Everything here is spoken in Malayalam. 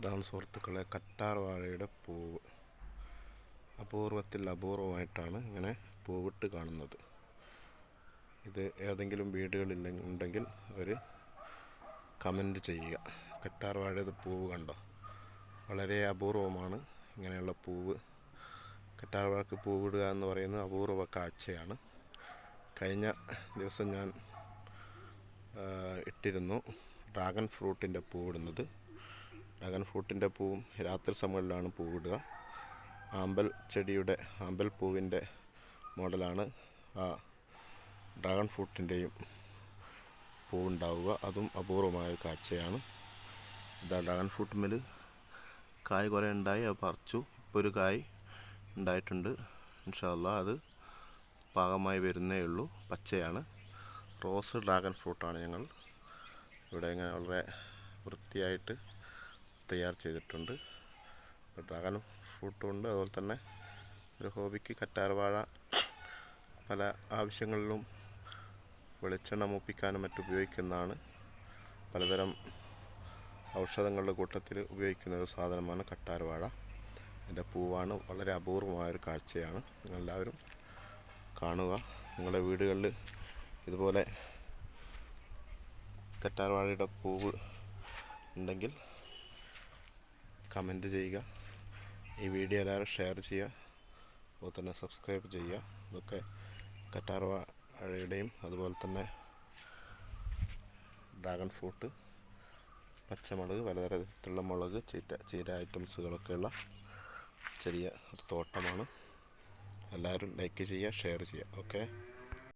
ഇതാണ് സുഹൃത്തുക്കളെ കറ്റാർ വാഴയുടെ പൂവ്. അപൂർവത്തിൽ അപൂർവമായിട്ടാണ് ഇങ്ങനെ പൂവിട്ട് കാണുന്നത്. ഇത് ഏതെങ്കിലും വീടുകളിൽ ഉണ്ടെങ്കിൽ അവർ കമന്റ് ചെയ്യുക. കറ്റാർ വാഴയുടെ പൂവ് കണ്ടോ? വളരെ അപൂർവമാണ് ഇങ്ങനെയുള്ള പൂവ്. കറ്റാർ വാഴക്ക് പൂവിടുക എന്ന് പറയുന്നത് അപൂർവ കാഴ്ചയാണ്. കഴിഞ്ഞ ദിവസം ഞാൻ ഇട്ടിരുന്നു ഡ്രാഗൺ ഫ്രൂട്ടിന്റെ പൂവിടുന്നത്. ഡ്രാഗൺ ഫ്രൂട്ടിന്റെ പൂവും രാത്രി സമയങ്ങളിലാണ് പൂവിടുക ആമ്പൽ ചെടിയുടെ ആമ്പൽ പൂവിന്റെ മോഡലാണ് ആ ഡ്രാഗൺ ഫ്രൂട്ടിന്റെയും പൂവുണ്ടാവുക അതും അപൂർവമായ കാഴ്ചയാണ്. ഇതാ ഡ്രാഗൺ ഫ്രൂട്ടുമ്മൽ കായ് കുറേ ഉണ്ടായി അത് പറിച്ചു. ഇപ്പോൾ ഒരു കായ് ഉണ്ടായിട്ടുണ്ട്. ഇൻഷാല്ല അത് പാകമായി വരുന്നേ ഉള്ളൂ. പച്ചയാണ്. റോസ് ഡ്രാഗൺ ഫ്രൂട്ടാണ് ഞങ്ങൾ. ഇവിടെ ഇങ്ങനെ വളരെ വൃത്തിയായിട്ട് തയ്യാർ ചെയ്തിട്ടുണ്ട്. ഡ്രാഗൺ ഫ്രൂട്ടും ഉണ്ട്. അതുപോലെ തന്നെ ഒരു ഹോബിക്ക് കറ്റാർവാഴ പല ആവശ്യങ്ങളിലും വെളിച്ചെണ്ണ മൂപ്പിക്കാനും മറ്റും ഉപയോഗിക്കുന്നതാണ്. പലതരം ഔഷധങ്ങളുടെ കൂട്ടത്തിൽ ഉപയോഗിക്കുന്ന ഒരു സാധനമാണ് കട്ടാർവാഴ അതിന്റെ പൂവാണ് വളരെ അപൂർവമായൊരു കാഴ്ചയാണ്. നിങ്ങളെല്ലാവരും കാണുക. നിങ്ങളുടെ വീടുകളിൽ ഇതുപോലെ കറ്റാർവാഴയുടെ പൂവ് ഉണ്ടെങ്കിൽ കമന്റ് ചെയ്യുക. ഈ വീഡിയോ എല്ലാവരും ഷെയർ ചെയ്യുക. അതുപോലെ തന്നെ സബ്സ്ക്രൈബ് ചെയ്യുക. ഇതൊക്കെ കറ്റാർവാഴയുടെയും അതുപോലെ തന്നെ ഡ്രാഗൺ ഫ്രൂട്ട് പച്ചമുളക് പലതരത്തിലുള്ള മുളക് ചീറ്റ ചീര ഐറ്റംസുകളൊക്കെയുള്ള ചെറിയ ഒരു തോട്ടമാണ്. എല്ലാവരും ലൈക്ക് ചെയ്യുക ഷെയർ ചെയ്യുക. ഓക്കെ.